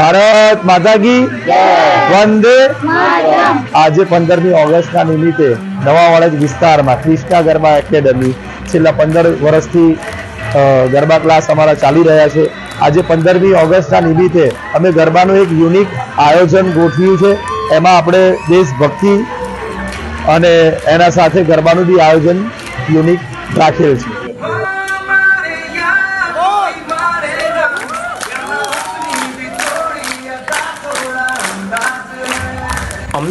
ભારત માતા કી વંદે. આજે પંદરમી ઓગસ્ટના નિમિત્તે નવા વાડજ વિસ્તારમાં ક્રિષ્ના ગરબા એકેડમી છેલ્લા પંદર વર્ષથી ગરબા ક્લાસ અમારા ચાલી રહ્યા છે. આજે પંદરમી ઓગસ્ટના નિમિત્તે અમે ગરબાનું એક યુનિક આયોજન ગોઠવ્યું છે. એમાં આપણે દેશભક્તિ અને એના સાથે ગરબાનું બી આયોજન યુનિક રાખેલ છે.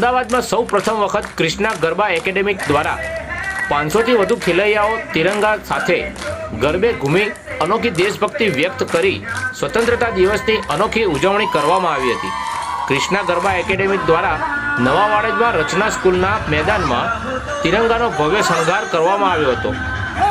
અમદાવાદમાં સૌ પ્રથમ વખત ક્રિષ્ના ગરબા એકેડેમી દ્વારા પાંચસોથી વધુ ખેલૈયાઓ તિરંગા સાથે ગરબે ઘૂમી અનોખી દેશભક્તિ વ્યક્ત કરી સ્વતંત્રતા દિવસની અનોખી ઉજવણી કરવામાં આવી હતી. ક્રિષ્ના ગરબા એકેડેમી દ્વારા નવા વાડજમાં રચના સ્કૂલના મેદાનમાં તિરંગાનો ભવ્ય શણગાર કરવામાં આવ્યો હતો.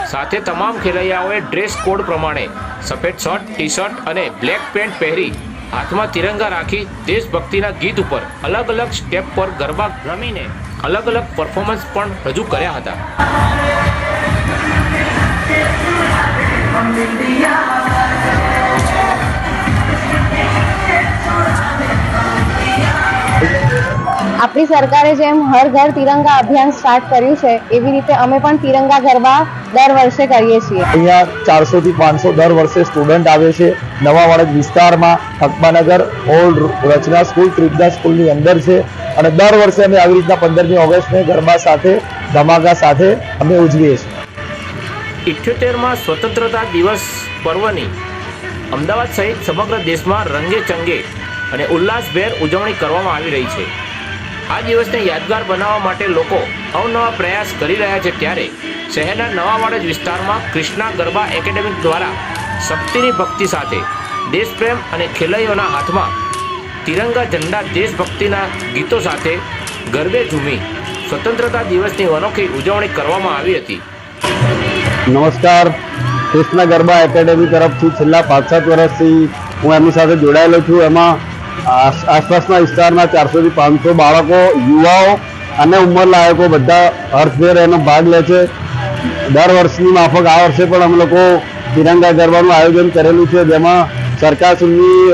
સાથે તમામ ખેલૈયાઓએ ડ્રેસ કોડ પ્રમાણે સફેદ શર્ટ ટી શર્ટ અને બ્લેક પેન્ટ પહેરી હાથમાં તિરંગા રાખી દેશભક્તિના ગીત ઉપર અલગ અલગ સ્ટેપ પર ગરબા રમીને અલગ અલગ પરફોર્મન્સ પણ રજૂ કર્યા હતા. આપણી સરકારે જેમ હર ઘર તિરંગા અભિયાન સ્ટાર્ટ કર્યું છે એવી રીતે અમે પણ તિરંગા ગરબા દર વર્ષે કરીએ છીએ. અહીંયા ચારસો થી પાંચસો દર વર્ષે સ્ટુડન્ટ આવે છે. નવા વાડજ વિસ્તારમાં હકમાનગર ઓલ્ડ રચના સ્કૂલ ત્રિપદા સ્કૂલની અંદર છે. અને દર વર્ષે અમે આવી રીતના પંદરમી ઓગસ્ટને ગરબા સાથે ધમાકા સાથે અમે ઉજવીએ છીએ. ઇઠ્યોતેરમાં સ્વતંત્રતા દિવસ પર્વની અમદાવાદ સહિત સમગ્ર દેશમાં રંગે ચંગે અને ઉલ્લાસભેર ઉજવણી કરવામાં આવી રહી છે. આ દિવસને યાદગાર બનાવવા માટે લોકો અવનવા પ્રયાસ કરી રહ્યા છે ત્યારે શહેરના નવા વાડજ વિસ્તારમાં કૃષ્ણા ગરબા એકેડેમી દ્વારા શક્તિની ભક્તિ સાથે દેશપ્રેમ અને ખેલૈયોના હાથમાં તિરંગા ઝંડા દેશભક્તિના ગીતો સાથે ગરબે ઝૂમી સ્વતંત્રતા દિવસની અનોખી ઉજવણી કરવામાં આવી હતી. નમસ્કાર. કૃષ્ણ ગરબા એકેડેમી તરફથી છેલ્લા પાંચ સાત વર્ષથી હું એમની સાથે જોડાયેલો છું. એમાં આસપાસના વિસ્તારના ચારસોથી પાંચસો બાળકો, યુવાઓ અને ઉંમરલાયકો બધા હર્ષભેર એનો ભાગ લે છે. દર વર્ષની માફક આ વર્ષે પણ અમે લોકો તિરંગા ગરબાનું આયોજન કરેલું છે. જેમાં સરકારશ્રીની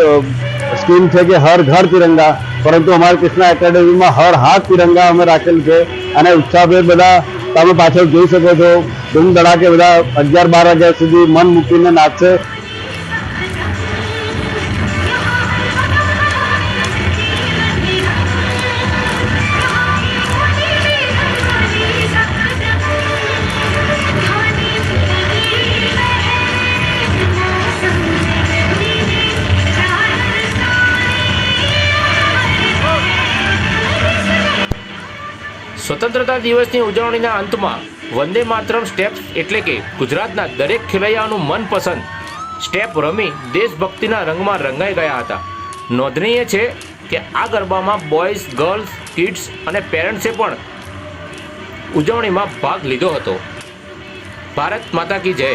સ્કીમ છે કે હર ઘર તિરંગા, પરંતુ અમારી કૃષ્ણા એકેડેમીમાં હર હાથ તિરંગા અમે રાખેલ છે અને ઉત્સાહભેર બધા તમે પાછળ જોઈ શકો છો. ધૂમ ધડાકે બધા અગિયાર બાર વાગ્યા સુધી મન મૂકીને નાચશે સ્વતંત્રતા દિવસની ઉજવણીના અંતમાં વંદે માતરમ સ્ટેપ્સ એટલે કે ગુજરાતના દરેક ખેલૈયાઓનું મનપસંદ સ્ટેપ રમી દેશભક્તિના રંગમાં રંગાઈ ગયા હતા. નોંધનીય છે કે આ ગરબામાં બોયઝ, ગર્લ્સ, કિડ્સ અને પેરેન્ટ્સે પણ ઉજવણીમાં ભાગ લીધો હતો. ભારત માતા કી જય.